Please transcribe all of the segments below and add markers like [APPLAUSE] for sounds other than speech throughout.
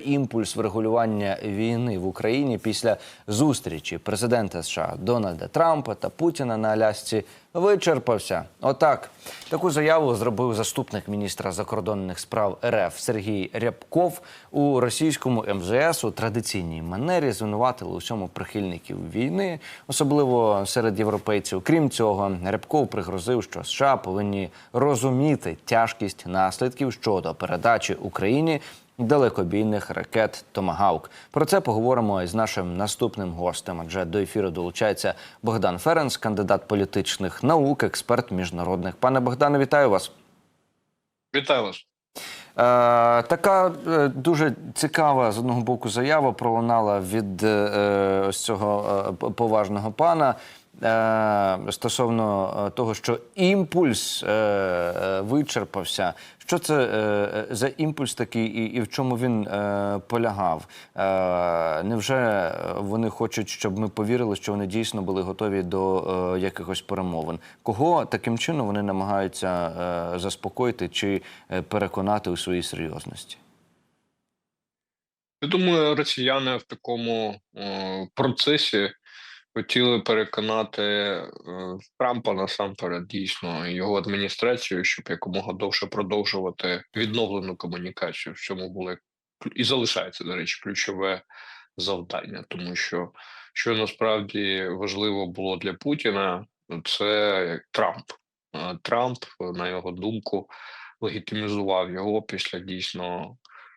імпульс врегулювання війни в Україні після зустрічі президента США Дональда Трампа та Путіна на Алясці вичерпався. Отак таку заяву зробив заступник міністра закордонних справ РФ Сергій Рябков у російському МЗС у традиційній манері звинуватили у всьому прихильників війни, особливо серед європейців. Крім цього, Рябков пригрозив, що США повинні розуміти тяжкість наслідків щодо передачі Україні далекобійних ракет Томагавк. Про це поговоримо із нашим наступним гостем. Адже до ефіру долучається Богдан Ференц, кандидат політичних наук, експерт міжнародних. Пане Богдане, вітаю вас. Вітаю вас. Е, така е, дуже цікава з одного боку заява пролунала від е, ось цього е, поважного пана стосовно е, того, що імпульс е, е, вичерпався. Що це е, е, за імпульс такий і, і в чому він е, полягав? Е, невже вони хочуть, щоб ми повірили, що вони дійсно були готові до е, якихось перемовин? Кого таким чином вони намагаються е, заспокоїти чи е, переконати у своїй серйозності? Я думаю, росіяни в такому е, процесі хотіли переконати е, Трампа насамперед дійсно його адміністрацію, щоб якомога довше продовжувати відновлену комунікацію. В цьому клю- і залишається, до речі, ключове завдання, тому що що насправді важливо було для Путіна, це Трамп. Е, Трамп, на його думку, легітимізував його після дійсно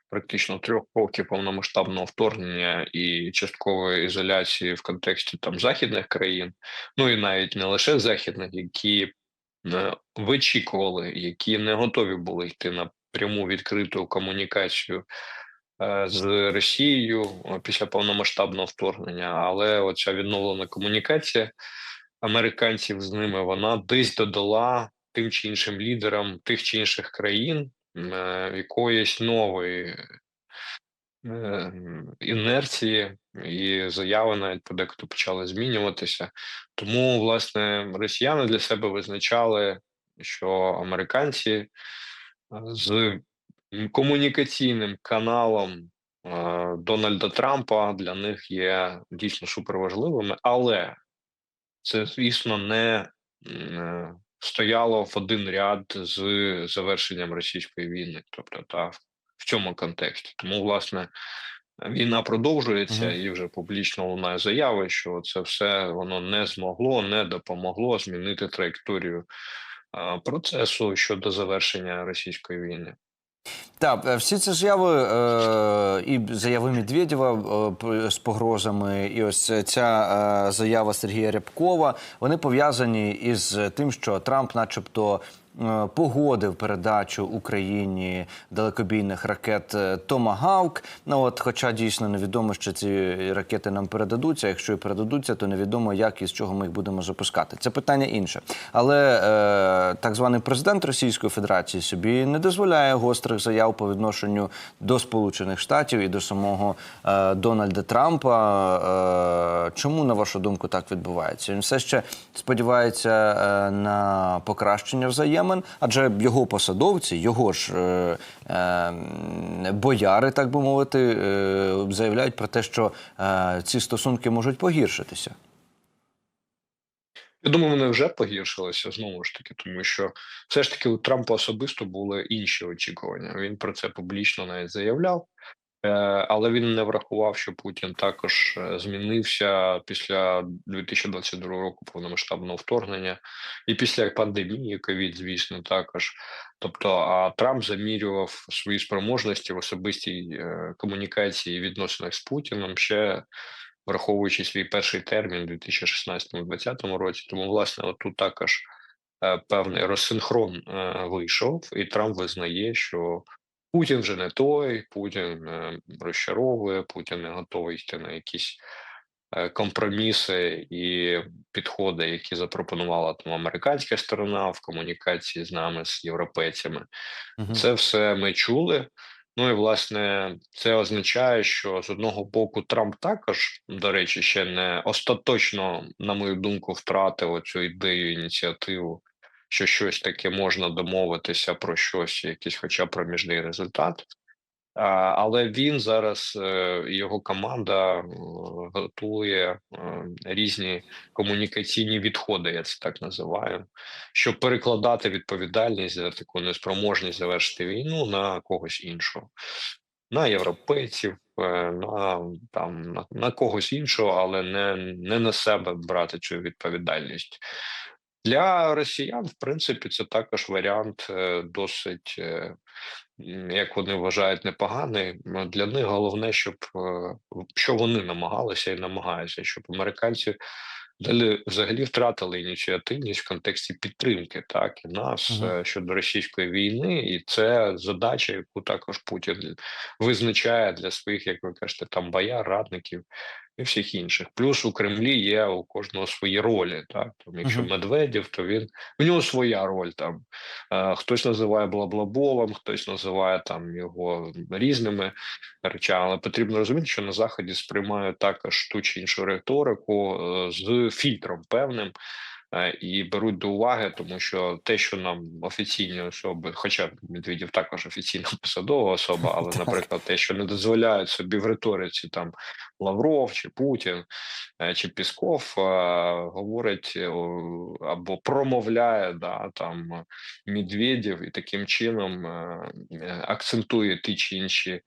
практично трьох років повномасштабного вторгнення і часткової ізоляції в контексті там західних країн, ну і навіть не лише західних, які е, вичікували, які не готові були йти на пряму відкриту комунікацію е, з Росією е, після повномасштабного вторгнення, але оця відновлена комунікація американців з ними вона десь додала тим чи іншим лідерам тих чи інших країн якоїсь нової е, інерції, і заяви навіть подекуди почали змінюватися. Тому, власне, росіяни для себе визначали, що американці з комунікаційним каналом Дональда Трампа для них є дійсно суперважливими, але це, звісно, не е, стояло в один ряд з завершенням російської війни, тобто та в цьому контексті. Тому, власне, війна продовжується, Мгм. і вже публічно лунає заяви, що це все воно не змогло, не допомогло змінити траєкторію процесу щодо завершення російської війни. Так, е, всі ці заяви е, і заяви Медведєва е, з погрозами, і ось ця е, заява Сергія Рябкова, вони пов'язані із тим, що Трамп, начебто. Е, Погодив передачу Україні далекобійних ракет е, Томагавк. Ну от, хоча дійсно невідомо, що ці ракети нам передадуться. Якщо і передадуться, то невідомо, як і з чого ми їх будемо запускати. Це питання інше. Але е, так званий президент Російської Федерації собі не дозволяє гострих заяв по відношенню до Сполучених Штатів і до самого е, Дональда Трампа. Е, чому, на вашу думку, так відбувається? Він все ще сподівається е, на покращення взаємин, адже його посадовці, його ж е, е, бояри, так би мовити, е, заявляють про те, що е, ці стосунки можуть погіршитися. Я думаю, вони вже погіршилися знову ж таки, тому що все ж таки у Трампа особисто були інші очікування. Він про це публічно навіть заявляв, але він не врахував, що Путін також е, змінився після 2022 року повномасштабного вторгнення і після пандемії ковід, звісно, також. Тобто, а Трамп замірював свої спроможності в особистій е, комунікації і відносинах з Путіном ще враховуючи свій перший термін у 2016-2020 році. Тому, власне, от тут також е, певний розсинхрон е, вийшов, і Трамп визнає, що Путін вже не той, Путін е, розчаровує, Путін не готовий йти на якісь е, компроміси і підходи, які запропонувала там американська сторона в комунікації з нами, з європейцями. Мгм. Це все ми чули. Ну і власне це означає, що з одного боку Трамп також, до речі, ще не остаточно, на мою думку, втратив цю ідею ініціативу, що щось таке можна домовитися про щось, якийсь, хоча б проміжний результат. Але він зараз е, його команда готує е, різні комунікаційні відходи, я це так називаю, щоб перекладати відповідальність за таку неспроможність завершити війну на когось іншого, на європейців, е, на там на, на когось іншого, але не, не на себе брати цю відповідальність. Для росіян, в принципі, це також варіант е, досить, е, як вони вважають, непоганий. Для них головне, щоб е, що вони намагалися і намагаються, щоб американці далі взагалі втратили ініціативність в контексті підтримки, так і нас е, щодо російської війни, і це задача, яку також Путін визначає для своїх, як ви кажете, там бояр, радників і всіх інших. Плюс у Кремлі є у кожного свої ролі. Так там, якщо Мгм. Медведєв, то він в нього своя роль. Там е, хтось називає Блаблаболом, хтось називає там його різними речами. Але потрібно розуміти, що на заході сприймають також ту чи іншу риторику е, з фільтром певним. Е, І беруть до уваги, тому що те, що нам офіційні особи, хоча Медведєв також офіційна [LAUGHS] посадова особа, але, наприклад, те, що не дозволяють собі в риториці там Лавров чи Путін е, чи Пісков, е, говорить або промовляє да, там Медведєв і таким чином акцентує ті чи інші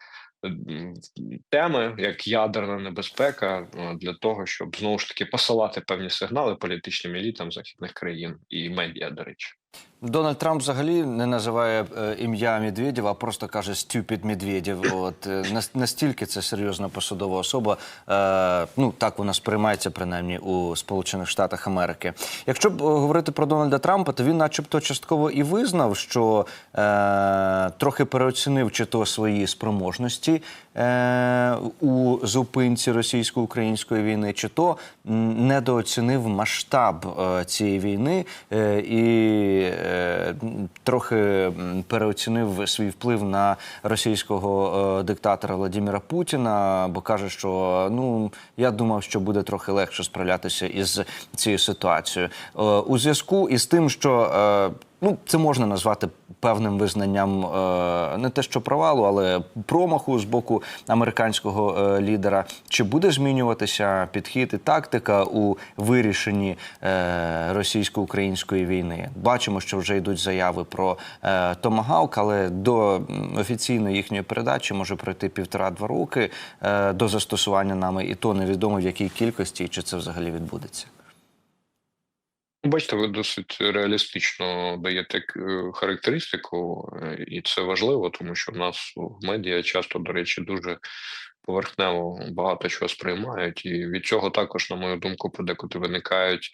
теми, як ядерна небезпека, е, для того, щоб знову ж таки посилати певні сигнали політичним елітам західних країн і медіа, до речі. Дональд Трамп взагалі не називає е, ім'я Медведєва, а просто каже «стюпід Медведєв». От е, настільки це серйозна посадова особа. Е, ну так вона сприймається принаймні у Сполучених Штатах Америки. Якщо б е, говорити про Дональда Трампа, то він, начебто, частково і визнав, що е, трохи переоцінив чи то свої спроможності е, у зупинці російсько-української війни, чи то недооцінив масштаб е, цієї війни е, і е, трохи переоцінив свій вплив на російського е, диктатора Владимира Путіна, бо каже, що ну я думав, що буде трохи легше справлятися із цією ситуацією. Е, у зв'язку із тим, що Ну, це можна назвати певним визнанням е, не те, що провалу, але промаху з боку американського е, лідера. Чи буде змінюватися підхід і тактика у вирішенні е, російсько-української війни? Бачимо, що вже йдуть заяви про Томагавк, але до офіційної їхньої передачі може пройти півтора-два роки до застосування нами, і то невідомо в якій кількості, чи це взагалі відбудеться. Бачите, ви досить реалістично даєте е, характеристику, е, і це важливо, тому що в нас в медіа часто, до речі, дуже поверхнево багато чого сприймають, і від цього також, на мою думку, подекуди виникають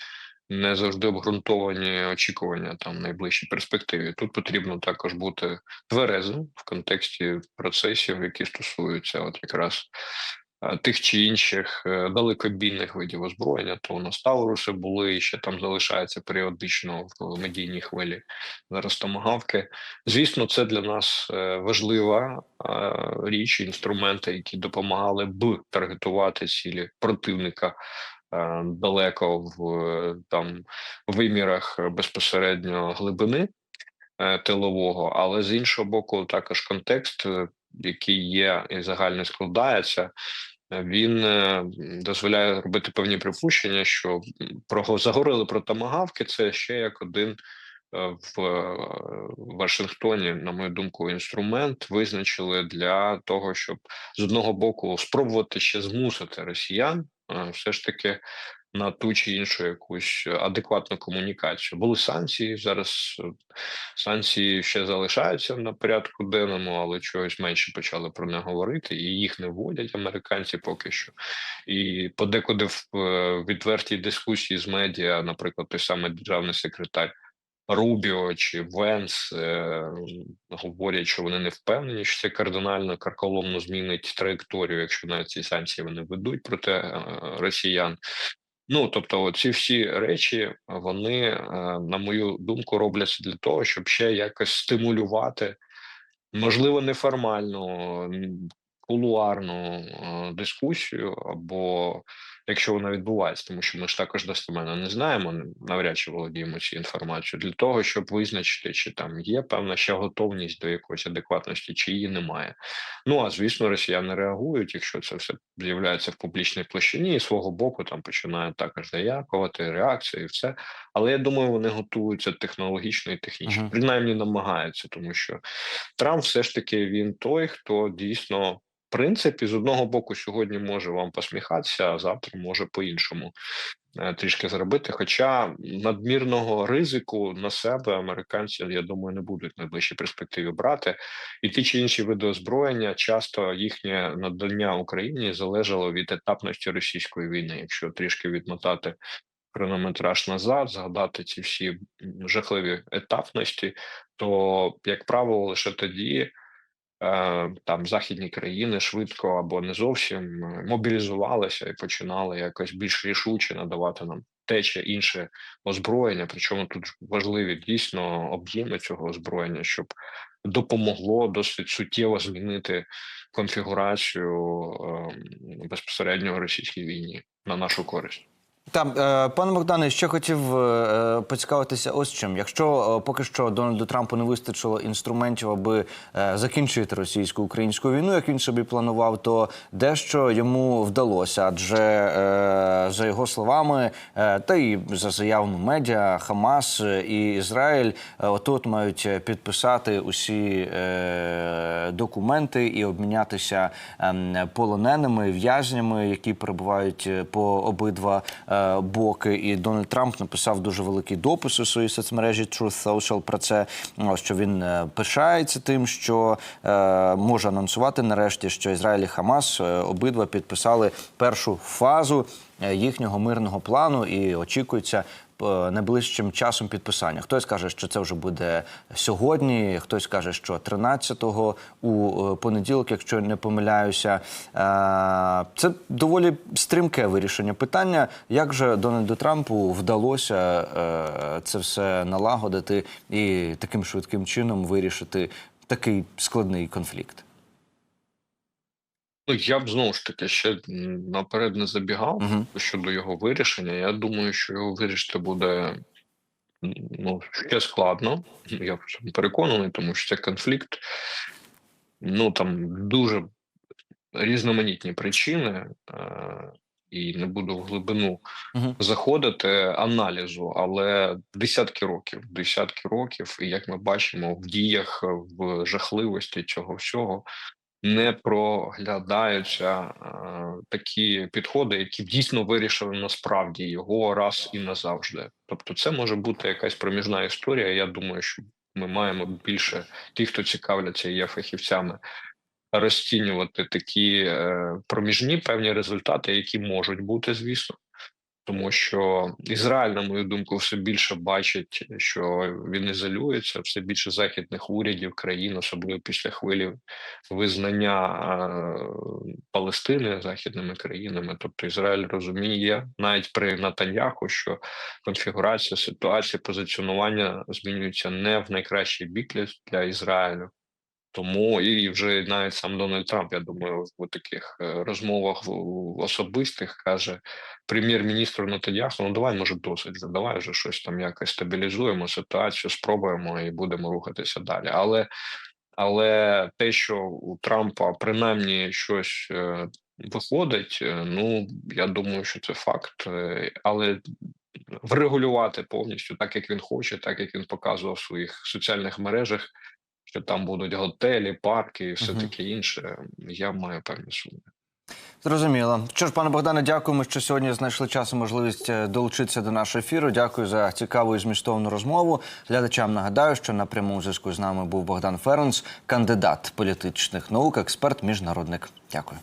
не завжди обґрунтовані очікування там в найближчій перспективі. Тут потрібно також бути тверезим в контексті процесів, які стосуються от якраз тих чи інших е, далекобійних видів озброєння, то у нас Тауруси були і ще там залишаються періодично в медійній хвилі. Зараз томагавки. Звісно, це для нас е, важлива е, річ, інструменти, які допомагали б таргетувати цілі противника е, далеко в е, там вимірах е, безпосередньо глибини е, тилового, але з іншого боку, також контекст, е, який є і загально складається. Е, Він е, дозволяє робити певні припущення, що про загорили про томагавки. Це ще як один е, в Вашингтоні, на мою думку, інструмент визначили для того, щоб з одного боку спробувати ще змусити росіян все ж таки на ту чи іншу якусь адекватну комунікацію. Були санкції зараз. е, Санкції ще залишаються на порядку денному, але чогось менше почали про не говорити, і їх не вводять американці поки що. І подекуди в е, відвертій дискусії з медіа, наприклад, той самий державний секретар Рубіо чи Венс е, говорять, що вони не впевнені, що це кардинально карколомно змінить траєкторію, якщо навіть ці санкції вони ведуть проти е, росіян. Ну тобто, ці всі речі вони, е, на мою думку, робляться для того, щоб ще якось стимулювати, можливо, неформальну, кулуарну е, дискусію, або якщо вона відбувається, тому що ми ж також достеменно не знаємо, навряд чи володіємо цією інформацією, для того, щоб визначити, чи там є певна ще готовність до якоїсь адекватності, чи її немає. Ну а звісно, росіяни реагують, якщо це все з'являється в публічній площині, і свого боку там починають також заякувати реакції, і все. Але я думаю, вони готуються технологічно і технічно, Мгм. принаймні намагаються, тому що Трамп все ж таки він той, хто дійсно. Принципі, з одного боку, сьогодні може вам посміхатися, а завтра може по-іншому е, трішки зробити. Хоча надмірного ризику на себе американці, я думаю, не будуть в найближчій перспективі брати. І ті чи інші види озброєння, часто їхнє надання Україні залежало від етапності російської війни. Якщо трішки відмотати хронометраж назад, згадати ці всі жахливі етапності, то, як правило, лише тоді. Е, Там західні країни швидко або не зовсім е, мобілізувалися і починали якось більш рішуче надавати нам те чи інше озброєння. Причому тут важливі дійсно об'єми цього озброєння, щоб допомогло досить суттєво змінити конфігурацію ем, безпосередньо російській війні на нашу користь. Там, е, пане Богдане, ще хотів е, поцікавитися ось чим. Якщо е, поки що Дональду Трампу не вистачило інструментів, аби е, закінчити російсько-українську війну, як він собі планував, то дещо йому вдалося. Адже е, за його словами, е, та й за заявами медіа, Хамас і Ізраїль е, отут мають підписати усі е, документи і обмінятися ем, полоненими в'язнями, які перебувають е, по обидва е, боки. І Дональд Трамп написав дуже великий допис у своїй соцмережі Truth Social про це, що він е, пишається тим, що е, може анонсувати нарешті, що Ізраїль і Хамас е, обидва підписали першу фазу е, їхнього мирного плану і очікується. Е, Найближчим часом підписання. Хтось каже, що це вже буде сьогодні, хтось каже, що 13-го у е, понеділок, якщо не помиляюся. Е, Це доволі стрімке вирішення питання. Як же Дональду Трампу вдалося це все налагодити і таким швидким чином вирішити такий складний конфлікт? Ну, я б знову ж таки ще наперед не забігав Мгм. щодо його вирішення. Я думаю, що його вирішити буде ну, ще складно. Я в цьому переконаний, тому що це конфлікт. Ну там дуже різноманітні причини, е, і не буду в глибину Мгм. заходити аналізу, але десятки років, десятки років, і як ми бачимо, в діях, в жахливості цього всього не проглядаються е, такі підходи, які дійсно вирішили насправді його раз і назавжди. Тобто, це може бути якась проміжна історія. Я думаю, що ми маємо більше ті, хто цікавляться є фахівцями, розцінювати такі е, проміжні певні результати, які можуть бути, звісно. Тому що Ізраїль, на мою думку, все більше бачить, що він ізолюється, все більше західних урядів країн, особливо після хвилі визнання Палестини західними країнами. Тобто Ізраїль розуміє навіть при Натаньяху, що конфігурація ситуації позиціонування змінюється не в найкращий бік для Ізраїлю. Тому і вже навіть сам Дональд Трамп, я думаю, в таких е, розмовах особистих каже прем'єр-міністру Натаньяху, ну давай, може, досить давай вже щось там якось стабілізуємо ситуацію, спробуємо і будемо рухатися далі. Але але те, що у Трампа принаймні щось е, виходить, е, ну я думаю, що це факт, але врегулювати повністю так, як він хоче, так як він показував в своїх соціальних мережах, що там будуть готелі, парки і все угу. таке інше. Я маю певні сумніви. Зрозуміло. Що ж, пане Богдане, дякуємо, що сьогодні знайшли час і можливість е, долучитися до нашого ефіру. Дякую за цікаву і змістовну розмову. Глядачам нагадаю, що на прямому зв'язку з нами був Богдан Ференс, кандидат політичних наук, експерт, міжнародник. Дякую.